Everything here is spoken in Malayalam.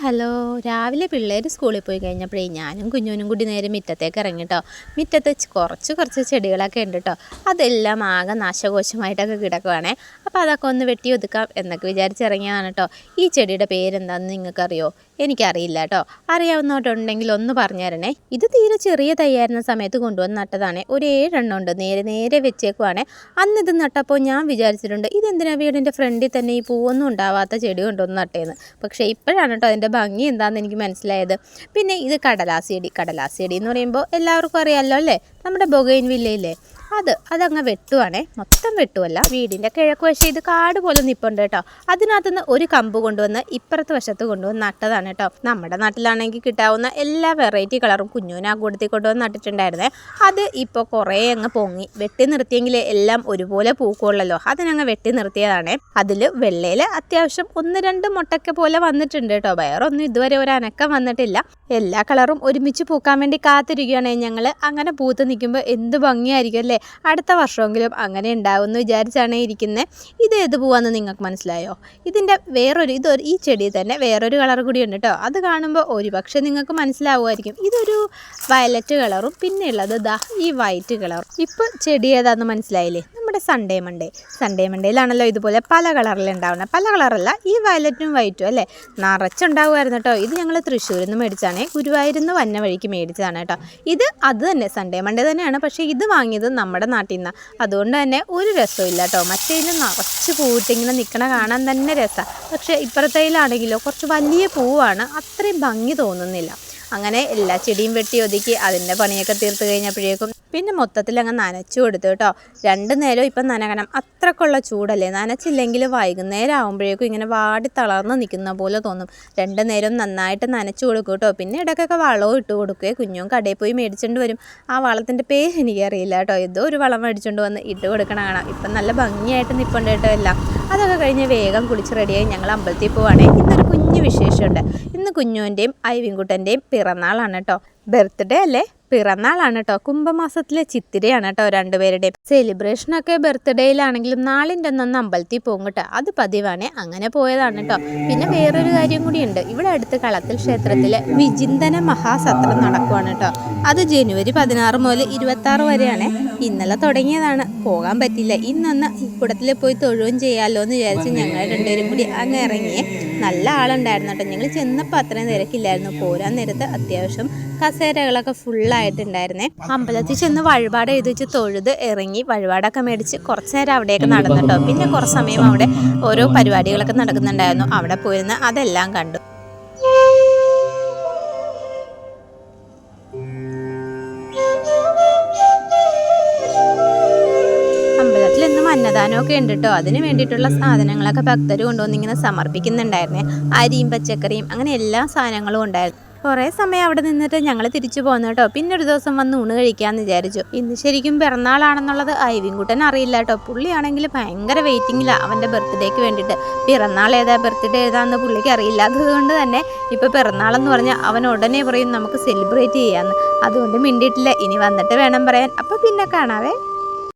ഹലോ. രാവിലെ പിള്ളേർ സ്കൂളിൽ പോയി കഴിഞ്ഞപ്പോഴേ ഞാനും കുഞ്ഞുനും കൂടി നേരെ മുറ്റത്തേക്ക് ഇറങ്ങി കേട്ടോ മുറ്റത്ത് കുറച്ച് കുറച്ച് ചെടികളൊക്കെ ഉണ്ട് കേട്ടോ അതെല്ലാം ആകെ നാശകോശമായിട്ടൊക്കെ കിടക്കുവാണേ. അപ്പോൾ അതൊക്കെ ഒന്ന് വെട്ടി ഒതുക്കാം എന്നൊക്കെ വിചാരിച്ചിറങ്ങിയതാണ് കേട്ടോ ഈ ചെടിയുടെ പേരെന്താണെന്ന് നിങ്ങൾക്കറിയോ? എനിക്കറിയില്ല കേട്ടോ അറിയാവുന്നവരുണ്ടെങ്കിൽ ഒന്ന് പറഞ്ഞു തരണേ ഇത് തീരെ ചെറിയ തയ്യായിരുന്ന സമയത്ത് കൊണ്ടുവന്ന് നട്ടതാണേ. ഒരു ഏഴെണ്ണം ഉണ്ട് നേരെ നേരെ വെച്ചേക്കുവാണേ. അന്ന് ഇത് നട്ടപ്പോൾ ഞാൻ വിചാരിച്ചിട്ടുണ്ട് ഇതെന്തിനാ വീടിന്റെ ഫ്രണ്ടിൽ തന്നെ ഈ പൂവൊന്നും ഉണ്ടാവാത്ത ചെടി കൊണ്ടുവന്ന് നട്ടേന്ന്? പക്ഷേ ഇപ്പോഴാണ് കേട്ടോ അതിന്റെ ഭംഗി എന്താണെന്ന് എനിക്ക് മനസ്സിലായത്. പിന്നെ ഇത് കടലാസ് ചെടി. കടലാസ് ചെടി എന്ന് പറയുമ്പോൾ എല്ലാവർക്കും അറിയാമല്ലോ അല്ലേ? നമ്മുടെ ബൊഗൈൻ വില്ലയില്ലേ? അത് അതങ്ങ് വെട്ടുവാണേ. മൊത്തം വെട്ടുമല്ല വീടിന്റെ കിഴക്ക് വശം ഇത് കാട് പോലെ നിപ്പുണ്ട് കേട്ടോ. അതിനകത്തുനിന്ന് ഒരു കമ്പ് കൊണ്ടുവന്ന് ഇപ്പുറത്ത് വശത്ത് കൊണ്ടുവന്ന് നട്ടതാണ് കേട്ടോ. നമ്മുടെ നാട്ടിലാണെങ്കിൽ കിട്ടാവുന്ന എല്ലാ വെറൈറ്റി കളറും കുഞ്ഞുവിനാ കൂടത്തിൽ കൊണ്ടുവന്ന് നട്ടിട്ടുണ്ടായിരുന്നേ. അത് ഇപ്പോൾ കുറേ അങ്ങ് പൊങ്ങി. വെട്ടി നിർത്തിയെങ്കിൽ എല്ലാം ഒരുപോലെ പൂക്കുള്ളല്ലോ. അതിനങ്ങ് വെട്ടി നിർത്തിയതാണ്. അതിൽ വെള്ളയിൽ അത്യാവശ്യം ഒന്ന് രണ്ട് മുട്ടയ്ക്ക പോലെ വന്നിട്ടുണ്ട് കേട്ടോ. വേറൊന്നും ഇതുവരെ ഒരു അനക്കം വന്നിട്ടില്ല. എല്ലാ കളറും ഒരുമിച്ച് പൂക്കാൻ വേണ്ടി കാത്തിരിക്കുകയാണ് ഞങ്ങൾ അങ്ങനെ പൂത്ത് നിൽക്കുമ്പോൾ എന്ത് ഭംഗിയായിരിക്കും അല്ലേ? അടുത്ത വർഷമെങ്കിലും അങ്ങനെ ഉണ്ടാവുമെന്ന് വിചാരിച്ചാണ് ഇരിക്കുന്നത് ഇത് ഏത് പൂവാന്ന് നിങ്ങൾക്ക് മനസ്സിലായോ? ഇതിന്റെ വേറൊരു ഇതൊരു ഈ ചെടി തന്നെ വേറൊരു കളർ കൂടി ഉണ്ട് കേട്ടോ അത് കാണുമ്പോൾ ഒരു പക്ഷേ നിങ്ങൾക്ക് മനസ്സിലാവുമായിരിക്കും. ഇതൊരു വയലറ്റ് കളറും പിന്നെയുള്ളത് ദാ ഈ വൈറ്റ് കളറും. ഇപ്പോൾ ചെടി ഏതാണെന്ന് മനസ്സിലായില്ലേ? നമ്മുടെ സൺഡേ മൺഡേ സൺഡേ മൺഡേയിലാണല്ലോ ഇതുപോലെ പല കളറിൽ ഉണ്ടാവുന്നത് പല കളറല്ല ഈ വയലറ്റും വൈറ്റും അല്ലേ? നിറച്ചുണ്ടാവുമായിരുന്നു കേട്ടോ ഇത് ഞങ്ങൾ തൃശ്ശൂരിൽ നിന്ന് മേടിച്ചാണ് ഗുരുവായൂരിൽ നിന്ന് വന്ന വഴിക്ക് മേടിച്ചതാണ് കേട്ടോ ഇത് അത് തന്നെ സൺഡേ മൺഡേ തന്നെയാണ്. പക്ഷേ ഇത് വാങ്ങിയത് നമ്മുടെ നാട്ടിൽ നിന്നാണ് അതുകൊണ്ട് തന്നെ ഒരു രസവും ഇല്ല കേട്ടോ മറ്റേതിൽ നിറച്ച് പൂവിട്ടിങ്ങനെ നിൽക്കണ കാണാൻ തന്നെ രസമാണ് പക്ഷേ ഇപ്പുറത്തേലാണെങ്കിലോ കുറച്ച് വലിയ പൂവാണ്. അത്രയും ഭംഗി തോന്നുന്നില്ല. അങ്ങനെ എല്ലാ ചെടിയും വെട്ടി ഒതുക്കി അതിന്റെ പണിയൊക്കെ തീർത്ത് കഴിഞ്ഞപ്പോഴേക്കും പിന്നെ മൊത്തത്തിൽ അങ്ങ് നനച്ചു കൊടുത്തു കേട്ടോ. രണ്ട് നേരം ഇപ്പം നനകണം. അത്രക്കുള്ള ചൂടല്ലേ? നനച്ചില്ലെങ്കിൽ വൈകുന്നേരം ആകുമ്പോഴേക്കും ഇങ്ങനെ വാടി തളർന്ന് നിൽക്കുന്ന പോലെ തോന്നും. രണ്ട് നേരം നന്നായിട്ട് നനച്ചു കൊടുക്കും കേട്ടോ. പിന്നെ ഇടയ്ക്കൊക്കെ വളവും ഇട്ട് കൊടുക്കുകയെ കുഞ്ഞും കടയിൽ പോയി മേടിച്ചുകൊണ്ട് വരും. ആ വളത്തിന്റെ പേര് എനിക്കറിയില്ല കേട്ടോ. ഏതോ ഒരു വളം മേടിച്ചുകൊണ്ട് വന്ന് ഇട്ട് കൊടുക്കണ കാണാം. ഇപ്പം നല്ല ഭംഗിയായിട്ട് നിൽപ്പുണ്ട് കേട്ടോ എല്ലാം. അതൊക്കെ കഴിഞ്ഞ് വേഗം കുളിച്ച് റെഡിയായി ഞങ്ങൾ അമ്പലത്തിൽ പോവാണേ. ഇന്നൊരു കുഞ്ഞു വിശേഷമുണ്ട്. ഇന്ന് കുഞ്ഞുവിന്റെയും ഐവിൻകുട്ടന്റെയും പിറന്നാളാണ് കേട്ടോ. ബർത്ത്ഡേ അല്ലേ? പിറന്നാളാണ് കേട്ടോ. കുംഭമാസത്തിലെ ചിത്തിരയാണ് കേട്ടോ രണ്ടുപേരുടെയും. സെലിബ്രേഷനൊക്കെ ബർത്ത്ഡേയിലാണെങ്കിലും നാളിന്റെ അന്ന് അമ്പലത്തിൽ പോകും കേട്ടോ. അത് പതിവാണ്. അങ്ങനെ പോയതാണ് കേട്ടോ. പിന്നെ വേറൊരു കാര്യം കൂടിയുണ്ട്. ഇവിടെ അടുത്ത് കളത്തിൽ ക്ഷേത്രത്തിലെ വിചിന്തന മഹാസത്രം നടക്കുവാണ് കേട്ടോ. അത് ജനുവരി പതിനാറ് മുതൽ ഇരുപത്തി വരെയാണ്. ഇന്നലെ തുടങ്ങിയതാണ്. പോകാൻ പറ്റില്ല. ഇന്നൊന്ന് കുടത്തിൽ പോയി തൊഴുവും ചെയ്യാമല്ലോ എന്ന് വിചാരിച്ച് ഞങ്ങൾ രണ്ടുപേരും കൂടി അങ്ങ് ഇറങ്ങി നല്ല ആളുണ്ടായിരുന്നു കേട്ടോ. ഞങ്ങൾ ചെന്നപ്പോൾ അത്രയും തിരക്കില്ലായിരുന്നു. പോരാൻ നേരത്ത് അത്യാവശ്യം കസേരകളൊക്കെ ഫുള്ളായിട്ടുണ്ടായിരുന്നേ അമ്പലത്തിൽ ചെന്ന് വഴിപാട് എഴുതി വെച്ച് തൊഴുത് ഇറങ്ങി വഴിപാടൊക്കെ മേടിച്ച് കുറച്ച് നേരം അവിടെയൊക്കെ നടന്നിട്ടോ പിന്നെ കുറച്ച് സമയം അവിടെ ഓരോ പരിപാടികളൊക്കെ നടക്കുന്നുണ്ടായിരുന്നു. അവിടെ പോയിരുന്ന് അതെല്ലാം കണ്ടു. അന്നദാനമൊക്കെ ഉണ്ട് കേട്ടോ. അതിന് വേണ്ടിയിട്ടുള്ള സാധനങ്ങളൊക്കെ ഭക്തർ കൊണ്ടുവന്നിങ്ങനെ സമർപ്പിക്കുന്നുണ്ടായിരുന്നേ. അരിയും പച്ചക്കറിയും അങ്ങനെ എല്ലാ സാധനങ്ങളും ഉണ്ടായിരുന്നു. കുറേ സമയം അവിടെ നിന്നിട്ട് ഞങ്ങൾ തിരിച്ചു പോന്നു കേട്ടോ. പിന്നെ ഒരു ദിവസം വന്ന് ഊണ് കഴിക്കാമെന്ന് വിചാരിച്ചു. ഇന്ന് ശരിക്കും പിറന്നാളാണെന്നുള്ളത് ഐവിൻകുട്ടൻ അറിയില്ല കേട്ടോ. പുള്ളിയാണെങ്കിൽ ഭയങ്കര വെയിറ്റിങ്ങിലാണ് അവന്റെ ബർത്ത്ഡേക്ക് വേണ്ടിയിട്ട് പിറന്നാൾ ഏതാ ബർത്ത്ഡേ ഏതാന്ന് പുള്ളിക്ക് അറിയില്ല അതുകൊണ്ട് തന്നെ ഇപ്പോൾ പിറന്നാളെന്ന് പറഞ്ഞാൽ അവൻ ഉടനെ പറയും നമുക്ക് സെലിബ്രേറ്റ് ചെയ്യാമെന്ന് അതുകൊണ്ട് മിണ്ടിയിട്ടില്ല. ഇനി വന്നിട്ട് വേണം പറയാൻ. അപ്പോൾ പിന്നെ കാണാവേ.